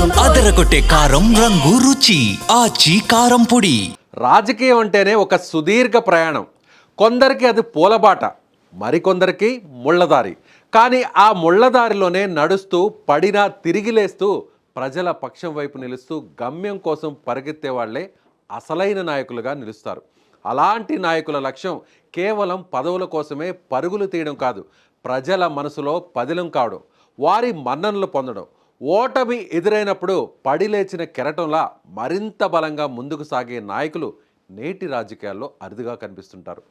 అదరగొట్టే కారం రంగు రుచి ఆచి కారం పొడి. రాజకీయం అంటేనే ఒక సుదీర్ఘ ప్రయాణం. కొందరికి అది పూలబాట మరికొందరికి ముళ్ళదారి. కానీ ఆ ముళ్ళదారిలోనే నడుస్తూ పడినా తిరిగి లేస్తూ ప్రజల పక్షం వైపు నిలుస్తూ గమ్యం కోసం పరిగెత్తే వాళ్ళే అసలైన నాయకులుగా నిలుస్తారు. అలాంటి నాయకుల లక్ష్యం కేవలం పదవుల కోసమే పరుగులు తీయడం కాదు ప్రజల మనసులో పదిలం కావడం వారి మన్ననలు పొందడం. ఓటమి ఎదురైనప్పుడు పడిలేచిన కెరటంలా మరింత బలంగా ముందుకు సాగే నాయకులు నేటి రాజకీయాల్లో అరుదుగా కనిపిస్తుంటారు.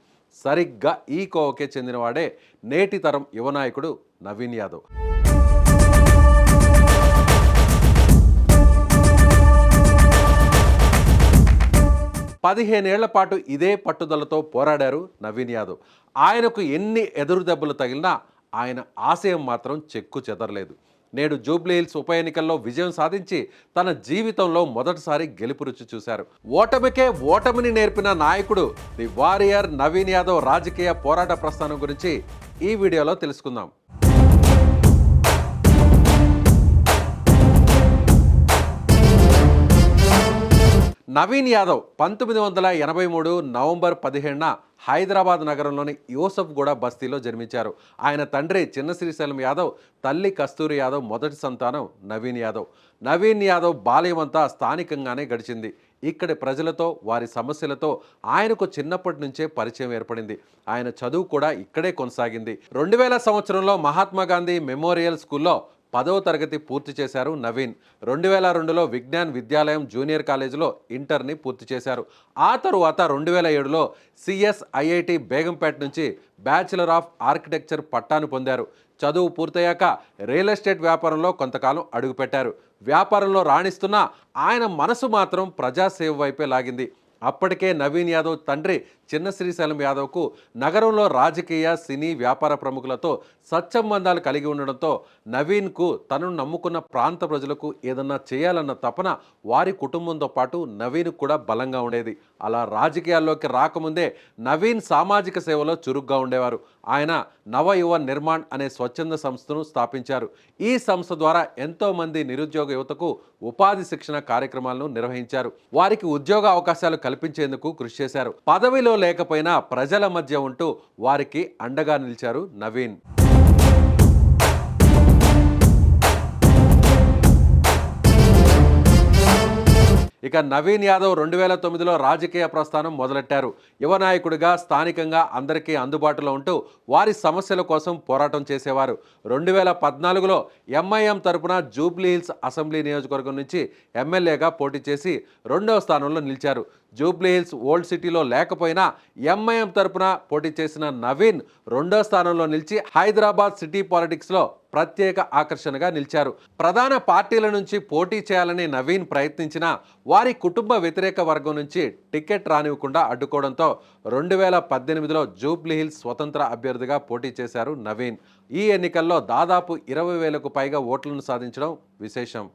సరిగ్గా ఈ కోవకే చెందినవాడే నేటి తరం యువ నాయకుడు నవీన్ యాదవ్. పదిహేనేళ్ళ పాటు ఇదే పట్టుదలతో పోరాడారు నవీన్ యాదవ్. ఆయనకు ఎన్ని ఎదురు దెబ్బలు తగిలినా ఆయన ఆశయం మాత్రం చెక్కు చెదరలేదు. నేడు జూబ్లీహిల్స్ ఉప ఎన్నికల్లో విజయం సాధించి తన జీవితంలో మొదటిసారి గెలుపు రుచి చూశారు. ఓటమికే ఓటమిని నేర్పిన నాయకుడు ది వారియర్ నవీన్ యాదవ్ రాజకీయ పోరాట ప్రస్థానం గురించి ఈ వీడియోలో తెలుసుకుందాం. నవీన్ యాదవ్ పంతొమ్మిది వందల ఎనభై మూడు నవంబర్ పదిహేడున హైదరాబాద్ నగరంలోని యూసఫ్గూడ బస్తీలో జన్మించారు. ఆయన తండ్రి చిన్న శ్రీశైలం యాదవ్ తల్లి కస్తూరి యాదవ్ మొదటి సంతానం నవీన్ యాదవ్. నవీన్ యాదవ్ బాల్యమంతా స్థానికంగానే గడిచింది. ఇక్కడి ప్రజలతో వారి సమస్యలతో ఆయనకు చిన్నప్పటి నుంచే పరిచయం ఏర్పడింది. ఆయన చదువు కూడా ఇక్కడే కొనసాగింది. రెండు వేల సంవత్సరంలో మహాత్మా గాంధీ మెమోరియల్ స్కూల్లో పదవ తరగతి పూర్తి చేశారు నవీన్. రెండు వేల రెండులో విజ్ఞాన్ విద్యాలయం జూనియర్ కాలేజీలో ఇంటర్ని పూర్తి చేశారు. ఆ తరువాత రెండు వేల ఏడులో సిఎస్ ఐఐటి బేగంపేట నుంచి బ్యాచిలర్ ఆఫ్ ఆర్కిటెక్చర్ పట్టాను పొందారు. చదువు పూర్తయ్యాక రియల్ ఎస్టేట్ వ్యాపారంలో కొంతకాలం అడుగుపెట్టారు. వ్యాపారంలో రాణిస్తున్న ఆయన మనసు మాత్రం ప్రజాసేవ వైపే లాగింది. అప్పటికే నవీన్ యాదవ్ తండ్రి చిన్న శ్రీశైలం యాదవ్కు నగరంలో రాజకీయ సినీ వ్యాపార ప్రముఖులతో సత్సంబంధాలు కలిగి ఉండడంతో నవీన్కు తనను నమ్ముకున్న ప్రాంత ప్రజలకు ఏదన్నా చేయాలన్న తపన వారి కుటుంబంతో పాటు నవీన్ కూడా బలంగా ఉండేది. అలా రాజకీయాల్లోకి రాకముందే నవీన్ సామాజిక సేవలో చురుగ్గా ఉండేవారు. ఆయన నవ యువ నిర్మాణ్ అనే స్వచ్ఛంద సంస్థను స్థాపించారు. ఈ సంస్థ ద్వారా ఎంతో మంది నిరుద్యోగ యువతకు ఉపాధి శిక్షణ కార్యక్రమాలను నిర్వహించారు. వారికి ఉద్యోగ అవకాశాలు కల్పించేందుకు కృషి చేశారు. పదవిలో లేకపోయినా ప్రజల మధ్య ఉంటూ వారికి అండగా నిలిచారు నవీన్. ఇక నవీన్ యాదవ్ రెండు వేల తొమ్మిదిలో రాజకీయ ప్రస్థానం మొదలెట్టారు. యువ నాయకుడిగా స్థానికంగా అందరికీ అందుబాటులో ఉంటూ వారి సమస్యల కోసం పోరాటం చేసేవారు. రెండు వేల పద్నాలుగులో ఎంఐఎం తరపున జూబ్లీ హిల్స్ అసెంబ్లీ నియోజకవర్గం నుంచి ఎమ్మెల్యేగా పోటీ చేసి రెండవ స్థానంలో నిలిచారు. జూబ్లీహిల్స్ ఓల్డ్ సిటీలో లేకపోయినా ఎంఐఎం తరపున పోటీ చేసిన నవీన్ రెండో స్థానంలో నిలిచి హైదరాబాద్ సిటీ పాలిటిక్స్లో ప్రత్యేక ఆకర్షణగా నిలిచారు. ప్రధాన పార్టీల నుంచి పోటీ చేయాలని నవీన్ ప్రయత్నించినా వారి కుటుంబ వ్యతిరేక వర్గం నుంచి టికెట్ రానివ్వకుండా అడ్డుకోవడంతో రెండు వేల పద్దెనిమిదిలో జూబ్లీహిల్స్ స్వతంత్ర అభ్యర్థిగా పోటీ చేశారు నవీన్. ఈ ఎన్నికల్లో దాదాపు ఇరవై వేలకు పైగా ఓట్లను సాధించడం విశేషం.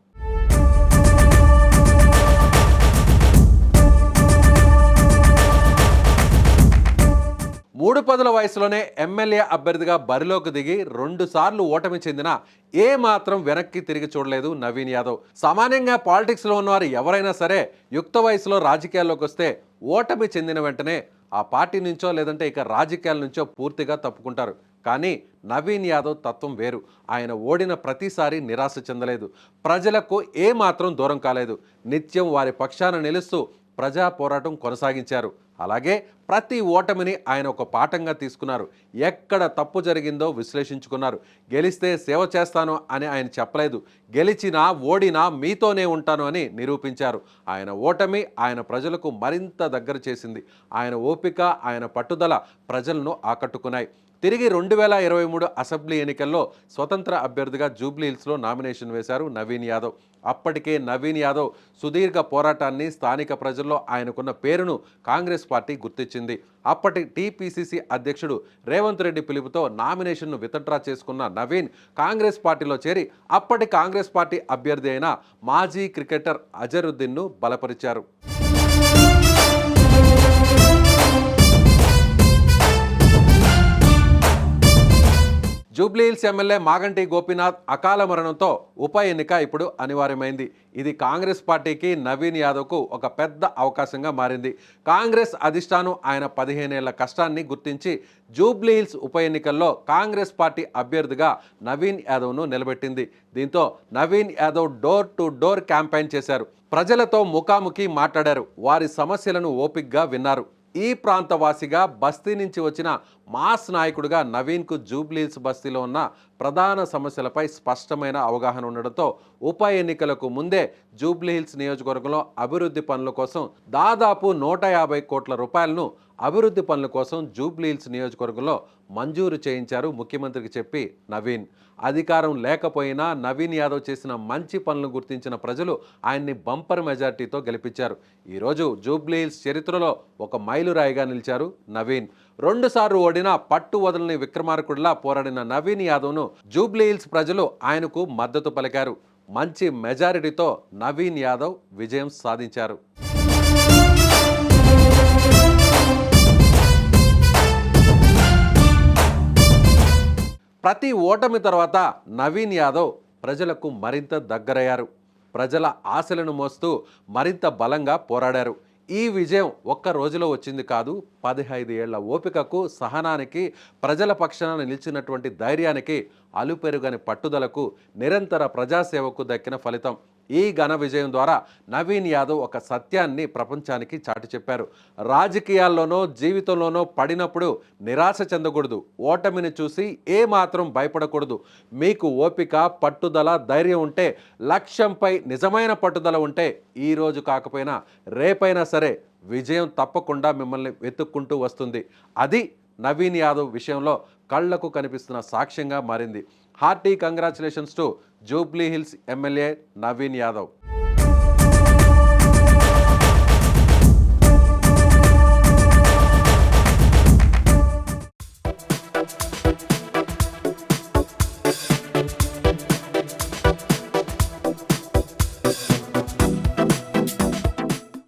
మూడు పదుల వయసులోనే ఎమ్మెల్యే అభ్యర్థిగా బరిలోకి దిగి రెండుసార్లు ఓటమి చెందిన ఏ మాత్రం వెనక్కి తిరిగి చూడలేదు నవీన్ యాదవ్. సామాన్యంగా పాలిటిక్స్లో ఉన్నవారు ఎవరైనా సరే యుక్త వయసులో రాజకీయాల్లోకి వస్తే ఓటమి చెందిన వెంటనే ఆ పార్టీ నుంచో లేదంటే ఇక రాజకీయాల నుంచో పూర్తిగా తప్పుకుంటారు. కానీ నవీన్ యాదవ్ తత్వం వేరు. ఆయన ఓడిన ప్రతిసారి నిరాశ చెందలేదు. ప్రజలకు ఏ మాత్రం దూరం కాలేదు. నిత్యం వారి పక్షాన నిలుస్తూ ప్రజా పోరాటం కొనసాగించారు. అలాగే ప్రతి ఓటమిని ఆయన ఒక పాఠంగా తీసుకున్నారు. ఎక్కడ తప్పు జరిగిందో విశ్లేషించుకున్నారు. గెలిస్తే సేవ చేస్తాను అని ఆయన చెప్పలేదు. గెలిచినా ఓడినా మీతోనే ఉంటాను అని నిరూపించారు. ఆయన ఓటమి ఆయన ప్రజలకు మరింత దగ్గర చేసింది. ఆయన ఓపిక ఆయన పట్టుదల ప్రజలను ఆకట్టుకున్నాయి. తిరిగి రెండు వేల ఇరవై మూడు అసెంబ్లీ ఎన్నికల్లో స్వతంత్ర అభ్యర్థిగా జూబ్లీ హిల్స్లో నామినేషన్ వేశారు నవీన్ యాదవ్. అప్పటికే నవీన్ యాదవ్ సుదీర్ఘ పోరాటాన్ని స్థానిక ప్రజల్లో ఆయనకున్న పేరును కాంగ్రెస్ పార్టీ గుర్తించింది. అప్పటి టీపీసీసీ అధ్యక్షుడు రేవంత్ రెడ్డి పిలుపుతో నామినేషన్ను విత్డ్రా చేసుకున్న నవీన్ కాంగ్రెస్ పార్టీలో చేరి అప్పటి కాంగ్రెస్ పార్టీ అభ్యర్థి అయిన మాజీ క్రికెటర్ అజరుద్దీన్ను బలపరిచారు. జూబ్లీహిల్స్ ఎమ్మెల్యే మాగంటి గోపీనాథ్ అకాల మరణంతో ఉప ఎన్నిక ఇప్పుడు అనివార్యమైంది. ఇది కాంగ్రెస్ పార్టీకి నవీన్ యాదవ్కు ఒక పెద్ద అవకాశంగా మారింది. కాంగ్రెస్ అధిష్టానం ఆయన పదిహేనేళ్ళ కష్టాన్ని గుర్తించి జూబ్లీహిల్స్ ఉప ఎన్నికల్లో కాంగ్రెస్ పార్టీ అభ్యర్థిగా నవీన్ యాదవ్ను నిలబెట్టింది. దీంతో Naveen Yadav door to door campaign చేశారు. ప్రజలతో ముఖాముఖి మాట్లాడారు. వారి సమస్యలను ఓపిగ్గా విన్నారు. ఈ ప్రాంతవాసిగా బస్తీ నుంచి వచ్చిన మాస్ నాయకుడిగా నవీన్కు జూబ్లీహిల్స్ బస్తీలో ఉన్న ప్రధాన సమస్యలపై స్పష్టమైన అవగాహన ఉండడంతో ఉప ఎన్నికలకు ముందే జూబ్లీహిల్స్ నియోజకవర్గంలో అభివృద్ధి పనుల కోసం దాదాపు నూట యాభై కోట్ల రూపాయలను అభివృద్ధి పనుల కోసం జూబ్లీహిల్స్ నియోజకవర్గంలో మంజూరు చేయించారు ముఖ్యమంత్రికి చెప్పి నవీన్. అధికారం లేకపోయినా నవీన్ యాదవ్ చేసిన మంచి పనులను గుర్తించిన ప్రజలు ఆయన్ని బంపర్ మెజార్టీతో గెలిపించారు. ఈరోజు జూబ్లీహిల్స్ చరిత్రలో ఒక మైలురాయిగా నిలిచారు నవీన్. రెండుసార్లు ఓడిన పట్టు వదలని విక్రమార్కుడిలా పోరాడిన నవీన్ యాదవ్ను జూబ్లీహిల్స్ ప్రజలు ఆయనకు మద్దతు పలికారు. మంచి మెజారిటీతో నవీన్ యాదవ్ విజయం సాధించారు. ప్రతి ఓటమి తర్వాత నవీన్ యాదవ్ ప్రజలకు మరింత దగ్గరయ్యారు. ప్రజల ఆశలను మోస్తూ మరింత బలంగా పోరాడారు. ఈ విజయం ఒక్క రోజులో వచ్చింది కాదు పదిహైదు ఏళ్ళ ఓపికకు సహనానికి ప్రజల పక్షాన నిలిచినటువంటి ధైర్యానికి అలుపెరుగని పట్టుదలకు నిరంతర ప్రజాసేవకు దక్కిన ఫలితం. ఈ ఘన విజయం ద్వారా నవీన్ యాదవ్ ఒక సత్యాన్ని ప్రపంచానికి చాటి చెప్పారు. రాజకీయాల్లోనో జీవితంలోనో పడినప్పుడు నిరాశ చెందకూడదు. ఓటమిని చూసి ఏ మాత్రం భయపడకూడదు. మీకు ఓపిక పట్టుదల ధైర్యం ఉంటే లక్ష్యంపై నిజమైన పట్టుదల ఉంటే ఈరోజు కాకపోయినా రేపైనా సరే విజయం తప్పకుండా మిమ్మల్ని వెతుక్కుంటూ వస్తుంది. అది నవీన్ యాదవ్ విషయంలో కళ్ళకు కనిపిస్తున్న సాక్ష్యంగా మారింది. Hearty congratulations to Jubilee Hills MLA Naveen Yadav.